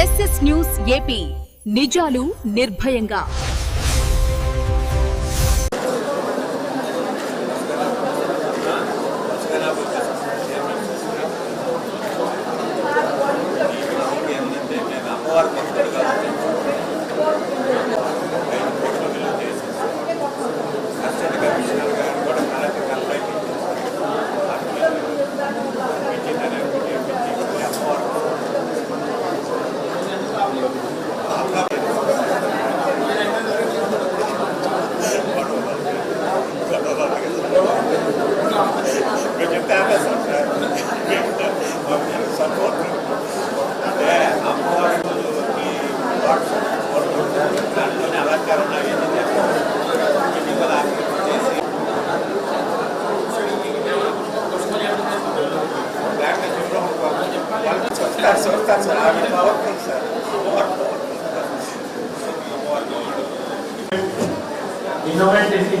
SS news AP. నిజాలు నిర్భయంగా. చూస్తారు చూస్తారు సార్ ఆమె పవర్ఫుల్ సార్ ఇన్నోవేట్ చేసి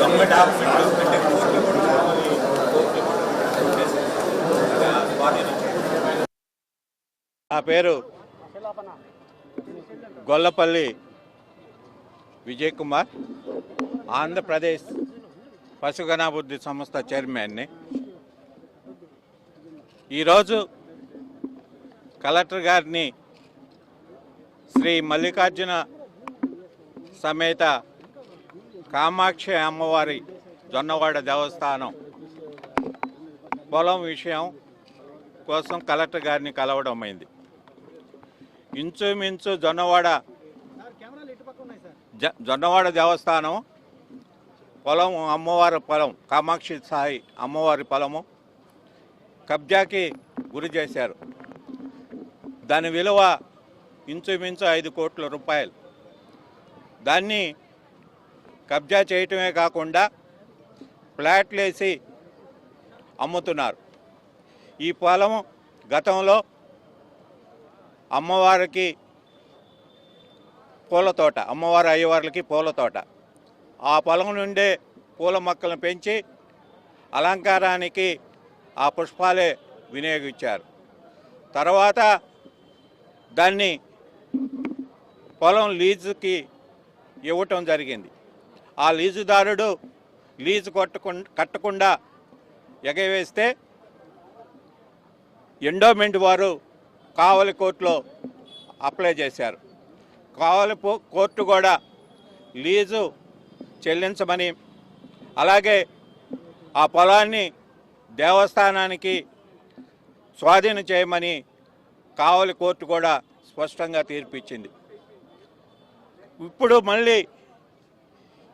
దొంగ డాక్యుమెంట్ అంటే కోర్టులో కూడా నా పేరు గొల్లపల్లి విజయ్ కుమార్ ఆంధ్రప్రదేశ్ పశుగణాభివృద్ధి సంస్థ చైర్మన్ని. ఈరోజు కలెక్టర్ గారిని శ్రీ మల్లికార్జున సమేత కామాక్షి అమ్మవారి జొన్నవాడ దేవస్థానం పొలం విషయం కోసం కలెక్టర్ గారిని కలవడం అయింది. ఇంచుమించు జొన్నవాడ జొన్నవాడ దేవస్థానం పొలం అమ్మవారి పొలం కామాక్షి సాయి అమ్మవారి పొలము కబ్జాకి గురి చేశారు. దాని విలువ ఇంచుమించు ఐదు కోట్ల రూపాయలు. దాన్ని కబ్జా చేయటమే కాకుండా ఫ్లాట్లు వేసి అమ్ముతున్నారు. ఈ పొలం గతంలో అమ్మవారికి పూల తోట అమ్మవారి అయ్యవార్లకి పూల తోట. ఆ పొలం నుండే పూల మొక్కలను పెంచి అలంకారానికి ఆ పుష్పాలే వినియోగించారు. తర్వాత దాన్ని పొలం లీజుకి ఇవ్వటం జరిగింది. ఆ లీజుదారుడు లీజు కొట్టకుండా కట్టకుండా ఎగవేస్తే ఎండోమెంట్ వారు కావలి కోర్టులో అప్లై చేశారు. కావలి కోర్టు కూడా లీజు చెల్లించమని అలాగే ఆ పొలాన్ని దేవస్థానానికి స్వాధీనం చేయమని కావలి కోర్టు కూడా స్పష్టంగా తీర్పిచ్చింది. ఇప్పుడు మళ్ళీ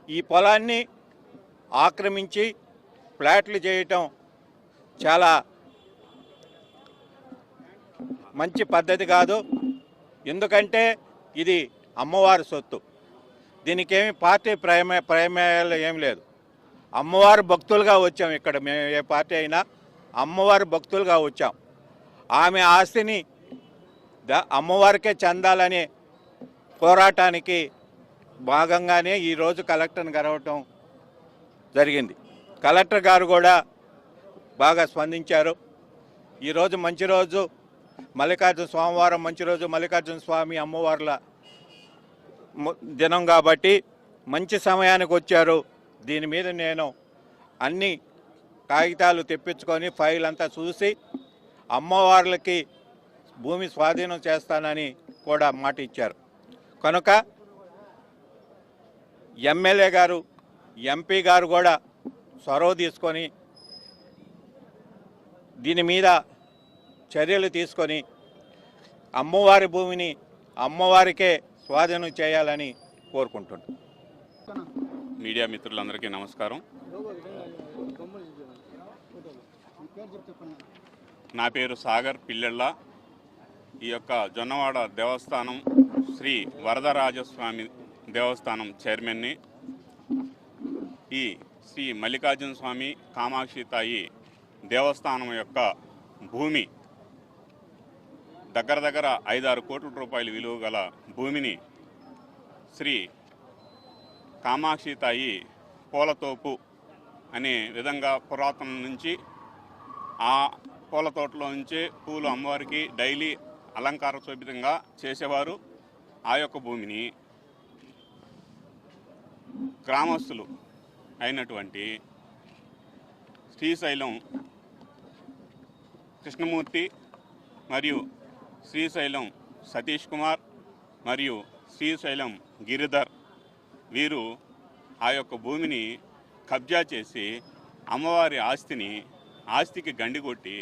ఈ పొలాన్ని ఆక్రమించి ఫ్లాట్లు చేయటం చాలా మంచి పద్ధతి కాదు. ఎందుకంటే ఇది అమ్మవారి సొత్తు. దీనికేమి పార్టీ ప్రమే ప్రమేయాలు ఏం లేదు. అమ్మవారు భక్తులుగా వచ్చాం ఇక్కడ. మేము ఏ పార్టీ అయినా అమ్మవారు భక్తులుగా వచ్చాం. ఆమె ఆస్తిని ద అమ్మవారికే చెందాలనే పోరాటానికి భాగంగానే ఈరోజు కలెక్టర్ని గడవటం జరిగింది. కలెక్టర్ గారు కూడా బాగా స్పందించారు. ఈరోజు మంచి రోజు. మల్లికార్జున స్వామివారం మంచి రోజు మల్లికార్జున స్వామి అమ్మవార్ల దినం కాబట్టి మంచి సమయానికి వచ్చారు. దీని మీద నేను అన్ని కాగితాలు తెప్పించుకొని ఫైల్ అంతా చూసి అమ్మవార్లకి భూమి స్వాధీనం చేస్తానని కూడా మాట ఇచ్చారు. కనుక ఎమ్మెల్యే గారు ఎంపీ గారు కూడా చొరవ తీసుకొని దీని మీద చర్యలు తీసుకొని అమ్మవారి భూమిని అమ్మవారికే స్వాధీనం చేయాలని కోరుకుంటున్నాను మీడియా మిత్రులందరికీ నమస్కారం. నా పేరు సాగర్ పిల్లెళ్ళ. ఈ యొక్క జొన్నవాడ దేవస్థానం శ్రీ వరదరాజస్వామి దేవస్థానం చైర్మన్ని. ఈ శ్రీ మల్లికార్జున స్వామి కామాక్షి తాయి దేవస్థానం యొక్క భూమి దగ్గర దగ్గర ఐదారు కోట్ల రూపాయల విలువ గల భూమిని శ్రీ కామాక్షి తాయి పూలతోపు అనే విధంగా పురాతనం నుంచి ఆ పూల తోటలో నుంచి పూలు అమ్మవారికి డైలీ అలంకార శోభితంగా చేసేవారు ఆ యొక్క భూమిని గ్రామస్తులు అయినటువంటి శ్రీశైలం కృష్ణమూర్తి మరియు శ్రీశైలం సతీష్ కుమార్ మరియు శ్రీశైలం గిరిధర్. వీరు ఆ యొక్క భూమిని కబ్జా చేసి అమ్మవారి ఆస్తిని ఆస్తికి గండి కొట్టి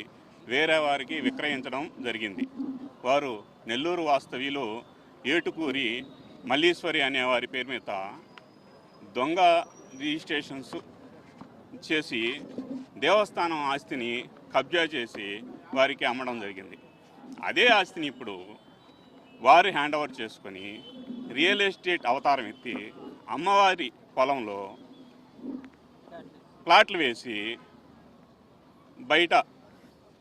వేరే వారికి విక్రయించడం జరిగింది. వారు నెల్లూరు వాస్తవ్యులు ఏటుకూరి మల్లీశ్వరి అనే వారి పేరు మీద దొంగ రిజిస్ట్రేషన్స్ చేసి దేవస్థానం ఆస్తిని కబ్జా చేసి వారికి అమ్మడం జరిగింది. అదే ఆస్తిని ఇప్పుడు వారు హ్యాండ్ ఓవర్ చేసుకొని రియల్ ఎస్టేట్ అవతారం ఎత్తి అమ్మవారి పొలంలో ప్లాట్లు వేసి బయట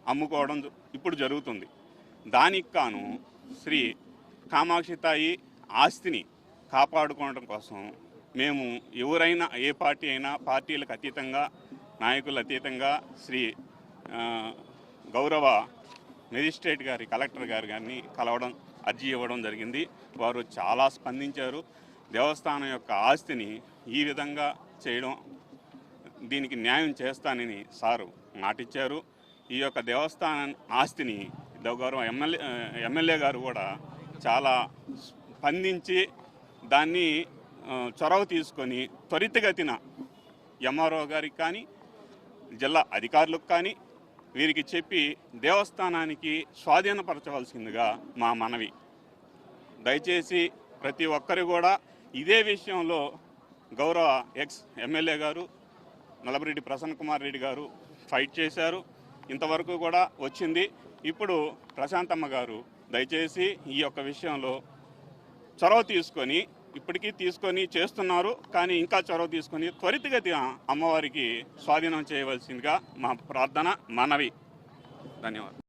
అమ్ముకోవడం ఇప్పుడు జరుగుతుంది. దానికి కాను శ్రీ కామాక్షి తాయి ఆస్తిని కాపాడుకోవడం కోసం మేము ఎవరైనా ఏ పార్టీ అయినా పార్టీలకు అతీతంగా నాయకులు అతీతంగా శ్రీ గౌరవ మెజిస్ట్రేట్ గారి కలెక్టర్ గారు కానీ కలవడం అర్జీ ఇవ్వడం జరిగింది. వారు చాలా స్పందించారు. దేవస్థానం యొక్క ఆస్తిని ఈ విధంగా చేయడం దీనికి న్యాయం చేస్తానని సారు మాటిచ్చారు. ఈ యొక్క దేవస్థానం ఆస్తిని ద- గౌరవ ఎమ్మెల్యే ఎమ్మెల్యే గారు కూడా చాలా స్పందించి దాన్ని చొరవ తీసుకొని త్వరితగతిన ఎంఆర్ఓ గారికి కానీ జిల్లా అధికారులకు కానీ వీరికి చెప్పి దేవస్థానానికి స్వాధీనపరచవలసిందిగా మా మనవి. దయచేసి ప్రతి ఒక్కరు కూడా ఇదే విషయంలో గౌరవ ఎక్స్ ఎమ్మెల్యే గారు నలభరెడ్డి ప్రసన్న కుమార్ రెడ్డి గారు ఫైట్ చేశారు. ఇంతవరకు కూడా వచ్చింది. ఇప్పుడు ప్రశాంతమ్మ గారు దయచేసి ఈ యొక్క విషయంలో చొరవ తీసుకొని ఇప్పటికీ తీసుకొని చేస్తున్నారు కానీ ఇంకా చొరవ తీసుకొని త్వరితగతిన అమ్మవారికి స్వాధీనం చేయవలసిందిగా మా ప్రార్థన మనవి. ధన్యవాదాలు.